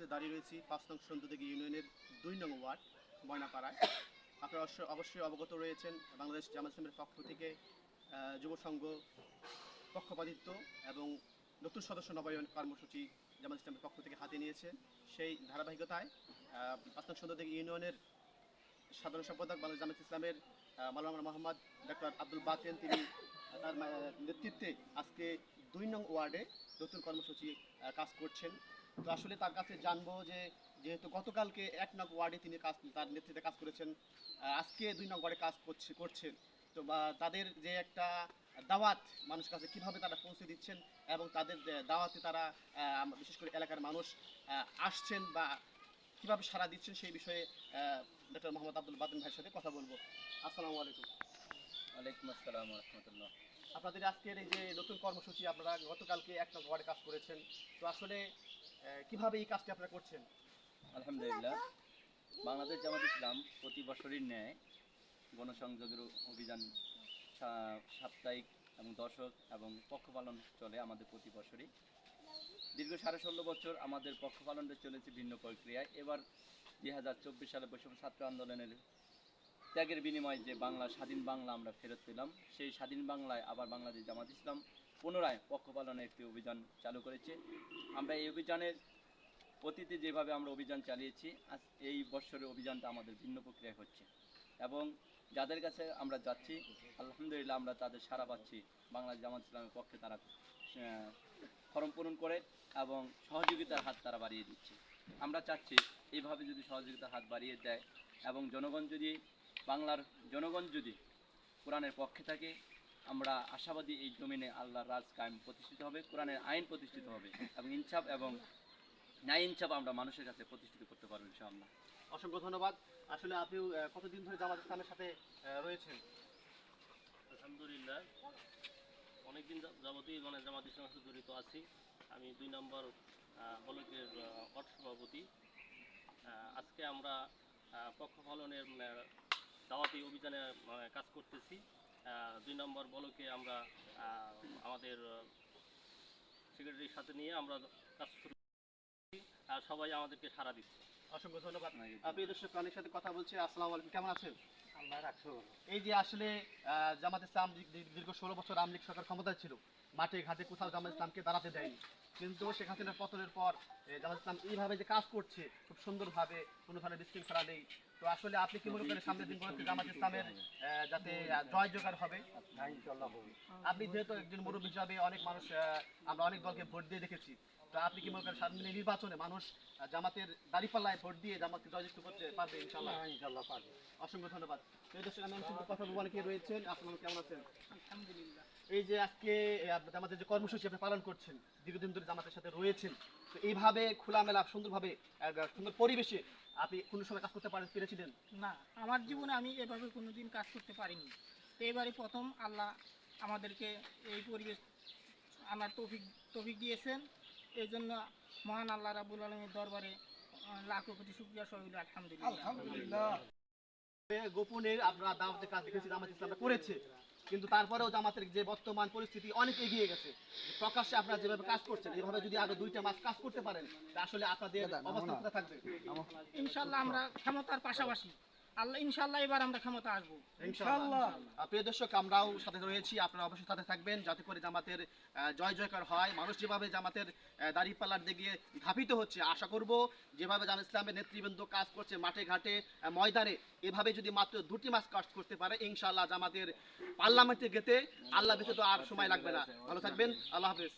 মুহূর্তে দাঁড়িয়ে রয়েছি পাঁচ নং সন্ধ্যদিঘি ইউনিয়নের দুই নং ওয়ার্ড ময়নাপাড়ায় আপনারা অবশ্য- অবশ্যই অবগত রয়েছেন, বাংলাদেশ জামাত পক্ষ থেকে যুব সংঘ পক্ষপাতিত্ব এবং নতুন সদস্য নবায়ন কর্মসূচি জামাত ইসলামের পক্ষ থেকে হাতে নিয়েছে। সেই ধারাবাহিকতায় পাঁচ নং সন্ধ্যদিঘি ইউনিয়নের সাধারণ সম্পাদক বাংলাদেশ জামাত ইসলামের মাওলানা মোহাম্মদ ডক্টর আব্দুল বাতেন, তিনি তার নেতৃত্বে আজকে দুই নং ওয়ার্ডে নতুন কর্মসূচি কাজ করছেন। তো আসলে তার কাছে জানব যে যেহেতু গতকালকে এক নং ওয়ার্ডে তিনি কাজ তার নেতৃত্বে কাজ করেছেন আজকে দুই নং ওয়ার্ডে কাজ করছে করছেন। তো বা তাদের যে একটা দাওয়াত মানুষের কাছে কীভাবে তারা পৌঁছে দিচ্ছেন এবং তাদের দাওয়াতে তারা বিশেষ করে এলাকার মানুষ আসছেন বা কীভাবে সাড়া দিচ্ছেন সেই বিষয়ে ডক্টর মোহাম্মদ আব্দুল বাদন ভাইয়ের সাথে কথা বলব। আসসালামু আলাইকুম। ওয়ালাইকুম আসসালাম রহমতুল্লাহ। আপনাদের আজকের এই যে নতুন কর্মসূচি আপনারা গতকালকে এক নং ওয়ার্ডে কাজ করেছেন। তো আসলে কীভাবে এই কাজটি আপনারা করছেন? আলহামদুলিল্লাহ। বাংলাদেশ জামাত ইসলাম প্রতি বছরই ন্যায় গণসংযোগের অভিযান সাপ্তাহিক এবং দশক এবং পক্ষ পালন চলে আমাদের প্রতি বছরই। দীর্ঘ সাড়ে ষোলো বছর আমাদের পক্ষ পালনটা চলেছে ভিন্ন প্রক্রিয়ায়। এবার দুই হাজার চব্বিশ সালে বৈষম্য ছাত্র আন্দোলনের ত্যাগের বিনিময়ে যে বাংলা, স্বাধীন বাংলা আমরা ফেরত পেলাম, সেই স্বাধীন বাংলায় আবার বাংলাদেশ জামাত ইসলাম পুনরায় পক্ষ পালনের একটি অভিযান চালু করেছে। আমরা এই অভিযানের অতীতে যেভাবে আমরা অভিযান চালিয়েছি, আজ এই বছরের অভিযানটা আমাদের ভিন্ন প্রক্রিয়া হচ্ছে। এবং যাদের কাছে আমরা যাচ্ছি, আলহামদুলিল্লাহ আমরা তাদের সারা পাচ্ছি। বাংলাদেশ জামাত ইসলামের পক্ষে তারা ফর্ম পূরণ করে এবং সহযোগিতার হাত তারা বাড়িয়ে দিচ্ছে। আমরা চাচ্ছি এইভাবে যদি সহযোগিতার হাত বাড়িয়ে দেয় এবং জনগণ যদি, বাংলার জনগণ যদি কোরআনের পক্ষে থাকে আমরা আশাবাদী এই জমিনে আল্লাহর রাজ কায়েম প্রতিষ্ঠিত হবে কোরআনের আইন প্রতিষ্ঠিত হবে এবং ইনসাফ এবং ন্যায় ইনসাফ আমরা মানুষের কাছে প্রতিষ্ঠিত করতে পারব ইনশাআল্লাহ। অসংখ্য ধন্যবাদ। আসলে আপনি কতদিন ধরে জামাত ইসলামের সাথে রয়েছেন? আলহামদুলিল্লাহ। অনেকদিন যাবতীয় মানে জামাত ইসলামের সাথে জড়িত আছি। আমি দুই নম্বর আহ, ব্লকের অর্থ সভাপতি। আজকে আমরা আহ, পক্ষ পালনের উম, দাওয়াতি অভিযানে কাজ করতেছি। দুই নম্বর বলকে আমরা আহ, আমাদের সেক্রেটারির সাথে নিয়ে আমরা কাজ শুরু করছি। আর সবাই আমাদেরকে সারা দিচ্ছে। অসংখ্য ধন্যবাদ। আপনি দর্শক প্রাণীর সাথে কথা বলছি। আসসালামু আলাইকুম। কেমন আছেন? এই যে আসলে জামাত ইসলাম দীর্ঘ- ষোলো বছর আওয়ামী লীগ সরকার ক্ষমতায় ছিল মাঠে ঘাটে কোথাও জামাত ইসলামকে দাঁড়াতে দেয়নি। কিন্তু শেখ হাসিনার পতনের পর জামাত ইসলাম এইভাবে যে কাজ করছে খুব সুন্দরভাবে কোনো ধরনের বিশৃঙ্খলা নেই। তো আসলে আপনি কি মনে করেন সামনের দিনগুলোতে জামাত ইসলামের যাতে জয় জোগাড় হবে? আপনি যেহেতু একজন মুরব্বী হিসাবে অনেক মানুষ আমরা অনেক দলকে ভোট দিয়ে দেখেছি তো আপনি কি মনে করেন সামনে নির্বাচনে মানুষ জামাতের দাঁড়িপাল্লায় ভোট দিয়ে জামাতকে জয়যুক্ত করতে পারবে ইনশাল্লাহ ইনশাল্লাহ পারবে। অসংখ্য ধন্যবাদ। এই যে আজকে আমাদের যে কর্মসূচি আপনি পালন করছেন দীর্ঘদিন ধরে জামাতের সাথে রয়েছেন তো এইভাবে খোলামেলা সুন্দরভাবে সুন্দর পরিবেশে আপনি কোনো সময় কাজ করতে পারেন পেরেছিলেন? না আমার জীবনে আমি এভাবে কোনোদিন কাজ করতে পারিনি। তো এবারে প্রথম আল্লাহ আমাদেরকে এই পরিবেশ আমার তৌফিক তৌফিক দিয়েছেন। এই জন্য মহান আল্লাহ রাবুল আলমের দরবারে লাখো কোটি শুক্রিয়া সহিল আলহামদুলিল্লাহ। গোপনে আপনারা দাওয়াতের কাজ দেখেছি জামাত ইসলামটা করেছে। কিন্তু তারপরেও জামাতের যে বর্তমান পরিস্থিতি অনেক এগিয়ে গেছে। প্রকাশ্যে আপনারা যেভাবে কাজ করছেন এভাবে যদি আরও দুইটা মাস কাজ করতে পারেন তা আসলে আপনাদের অবস্থা থাকবে। ইনশাল্লাহ আমরা ক্ষমতার পাশাপাশি আল্লাহ ইনশাল্লাহ এবার আমরা ক্ষমতা আসব। ইনশাআল্লাহ। আহ, প্রিয় দর্শক আমরাও সাথে রয়েছি আপনারা অবশ্যই সাথে থাকবেন যাতে করে জামাতের জয় জয়কার হয়। মানুষ যেভাবে জামাতের দাড়ি পাল্লার দিকে ধাবিত হচ্ছে আশা করব যেভাবে জামাত ইসলামের নেতৃবৃন্দ কাজ করছে মাঠে ঘাটে ময়দানে এভাবে যদি মাত্র দুটি মাস কাজ করতে পারে ইনশাআল্লাহ জামাতের পার্লামেন্টে গেতে আল্লাহ ব্যতীত আর সময় লাগবে না। ভালো থাকবেন। আল্লাহ হাফেজ।